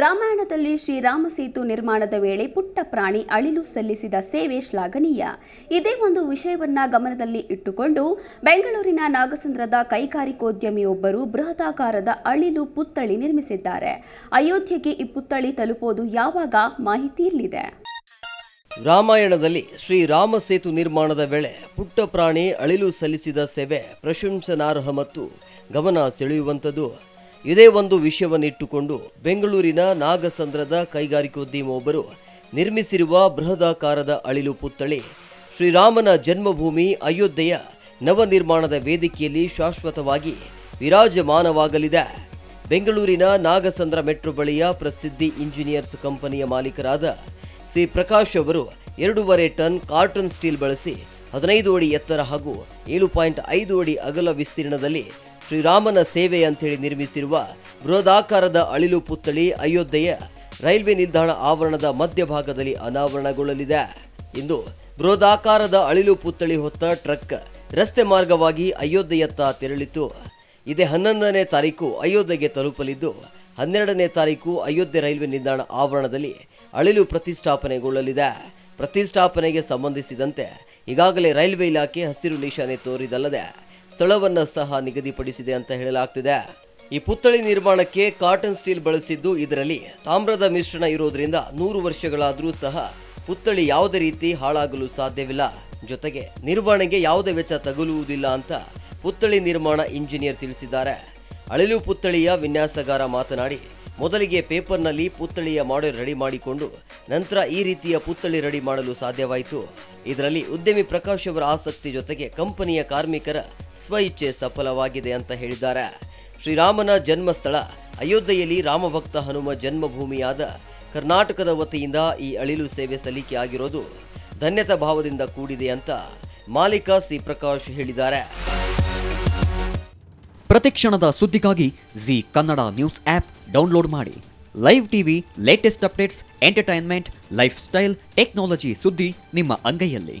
ರಾಮಾಯಣದಲ್ಲಿ ಶ್ರೀರಾಮ ಸೇತು ನಿರ್ಮಾಣದ ವೇಳೆ ಪುಟ್ಟ ಪ್ರಾಣಿ ಅಳಿಲು ಸಲ್ಲಿಸಿದ ಸೇವೆ ಶ್ಲಾಘನೀಯ. ಇದೇ ಒಂದು ವಿಷಯವನ್ನ ಗಮನದಲ್ಲಿ ಇಟ್ಟುಕೊಂಡು ಬೆಂಗಳೂರಿನ ನಾಗಸಂದ್ರದ ಕೈಗಾರಿಕೋದ್ಯಮಿಯೊಬ್ಬರು ಬೃಹದಾಕಾರದ ಅಳಿಲು ಪುತ್ಥಳಿ ನಿರ್ಮಿಸಿದ್ದಾರೆ. ಅಯೋಧ್ಯೆಗೆ ಈ ಪುತ್ಥಳಿ ತಲುಪೋದು ಯಾವಾಗ ಮಾಹಿತಿ ಇಲ್ಲಿದೆ. ರಾಮಾಯಣದಲ್ಲಿ ಶ್ರೀರಾಮ ಸೇತು ನಿರ್ಮಾಣದ ವೇಳೆ ಪುಟ್ಟ ಪ್ರಾಣಿ ಅಳಿಲು ಸಲ್ಲಿಸಿದ ಸೇವೆ ಪ್ರಶಂಸನಾರ್ಹ ಮತ್ತು ಗಮನ ಸೆಳೆಯುವಂಥದ್ದು ಇದೇ ಒಂದು ವಿಷಯವನ್ನಿಟ್ಟುಕೊಂಡು ಬೆಂಗಳೂರಿನ ನಾಗಸಂದ್ರದ ಕೈಗಾರಿಕೋದ್ಯಮವೊಬ್ಬರು ನಿರ್ಮಿಸಿರುವ ಬೃಹದಾಕಾರದ ಅಳಿಲು ಪುತ್ಥಳಿ, ಶ್ರೀರಾಮನ ಜನ್ಮಭೂಮಿ ಅಯೋಧ್ಯೆಯ ನವನಿರ್ಮಾಣದ ವೇದಿಕೆಯಲ್ಲಿ ಶಾಶ್ವತವಾಗಿ ವಿರಾಜಮಾನವಾಗಲಿದೆ. ಬೆಂಗಳೂರಿನ ನಾಗಸಂದ್ರ ಮೆಟ್ರೋ ಬಳಿಯ ಪ್ರಸಿದ್ಧಿ ಇಂಜಿನಿಯರ್ಸ್ ಕಂಪನಿಯ ಮಾಲೀಕರಾದ ಸಿ. ಪ್ರಕಾಶ್ ಅವರು ಎರಡೂವರೆ ಟನ್ ಕಾರ್ಟನ್ ಸ್ಟೀಲ್ ಬಳಸಿ ಹದಿನೈದು ಅಡಿ ಎತ್ತರ ಹಾಗೂ ಏಳು ಪಾಯಿಂಟ್ ಐದು ಅಡಿ ಅಗಲ ವಿಸ್ತೀರ್ಣದಲ್ಲಿ ಶ್ರೀರಾಮನ ಸೇವೆ ಅಂತೇಳಿ ನಿರ್ಮಿಸಿರುವ ಬೃಹದಾಕಾರದ ಅಳಿಲು ಪುತ್ಥಳಿ ಅಯೋಧ್ಯೆಯ ರೈಲ್ವೆ ನಿಲ್ದಾಣ ಆವರಣದ ಮಧ್ಯಭಾಗದಲ್ಲಿ ಅನಾವರಣಗೊಳ್ಳಲಿದೆ. ಇಂದು ಬೃಹದಾಕಾರದ ಅಳಿಲು ಪುತ್ಥಳಿ ಹೊತ್ತ ಟ್ರಕ್ ರಸ್ತೆ ಮಾರ್ಗವಾಗಿ ಅಯೋಧ್ಯೆಯತ್ತ ತೆರಳಿತು ಇದೇ ಹನ್ನೊಂದನೇ ತಾರೀಕು ಅಯೋಧ್ಯೆಗೆ ತಲುಪಲಿದ್ದು, ಹನ್ನೆರಡನೇ ತಾರೀಕು ಅಯೋಧ್ಯೆ ರೈಲ್ವೆ ನಿಲ್ದಾಣ ಆವರಣದಲ್ಲಿ ಅಳಿಲು ಪ್ರತಿಷ್ಠಾಪನೆಗೊಳ್ಳಲಿದೆ. ಪ್ರತಿಷ್ಠಾಪನೆಗೆ ಸಂಬಂಧಿಸಿದಂತೆ ಈಗಾಗಲೇ ರೈಲ್ವೆ ಇಲಾಖೆ ಹಸಿರು ನಿಶಾನೆ ತೋರಿದಲ್ಲದೆ ಸ್ಥಳವನ್ನು ಸಹ ನಿಗದಿಪಡಿಸಿದೆ ಅಂತ ಹೇಳಲಾಗ್ತಿದೆ. ಈ ಪುತ್ಥಳಿ ನಿರ್ಮಾಣಕ್ಕೆ ಕಾಟನ್ ಸ್ಟೀಲ್ ಬಳಸಿದ್ದು ಇದರಲ್ಲಿ ತಾಮ್ರದ ಮಿಶ್ರಣ ಇರೋದ್ರಿಂದ ನೂರು ವರ್ಷಗಳಾದರೂ ಸಹ ಪುತ್ಥಳಿ ಯಾವುದೇ ರೀತಿ ಹಾಳಾಗಲು ಸಾಧ್ಯವಿಲ್ಲ. ಜೊತೆಗೆ ನಿರ್ವಹಣೆಗೆ ಯಾವುದೇ ವೆಚ್ಚ ತಗುಲುವುದಿಲ್ಲ ಅಂತ ಪುತ್ಥಳಿ ನಿರ್ಮಾಣ ಇಂಜಿನಿಯರ್ ತಿಳಿಸಿದ್ದಾರೆ. ಅಳಿಲು ಪುತ್ಥಳಿಯ ವಿನ್ಯಾಸಗಾರ ಮಾತನಾಡಿ, ಮೊದಲಿಗೆ ಪೇಪರ್ನಲ್ಲಿ ಪುತ್ಥಳಿಯ ಮಾಡೆಲ್ ರೆಡಿ ಮಾಡಿಕೊಂಡು ನಂತರ ಈ ರೀತಿಯ ಪುತ್ಥಳಿ ರೆಡಿ ಮಾಡಲು ಸಾಧ್ಯವಾಯಿತು. ಇದರಲ್ಲಿ ಉದ್ಯಮಿ ಪ್ರಕಾಶ್ ಅವರ ಆಸಕ್ತಿ ಜೊತೆಗೆ ಕಂಪನಿಯ ಕಾರ್ಮಿಕರ ಸ್ವಇಚ್ಛೆ ಸಫಲವಾಗಿದೆ ಅಂತ ಹೇಳಿದ್ದಾರೆ. ಶ್ರೀರಾಮನ ಜನ್ಮಸ್ಥಳ ಅಯೋಧ್ಯೆಯಲ್ಲಿ ರಾಮಭಕ್ತ ಹನುಮ ಜನ್ಮಭೂಮಿಯಾದ ಕರ್ನಾಟಕದ ವತಿಯಿಂದ ಈ ಅಳಿಲು ಸೇವೆ ಸಲ್ಲಿಕೆ ಆಗಿರೋದು ಧನ್ಯತಾ ಭಾವದಿಂದ ಕೂಡಿದೆ ಅಂತ ಮಾಲೀಕ ಸಿ ಪ್ರಕಾಶ್ ಹೇಳಿದ್ದಾರೆ. ಪ್ರತಿಕ್ಷಣದ ಸುದ್ದಿಗಾಗಿ Zee Kannada news app download ಮಾಡಿ. Live TV latest updates entertainment lifestyle technology ಸುದ್ದಿ ನಿಮ್ಮ ಅಂಗೈಯಲ್ಲಿ.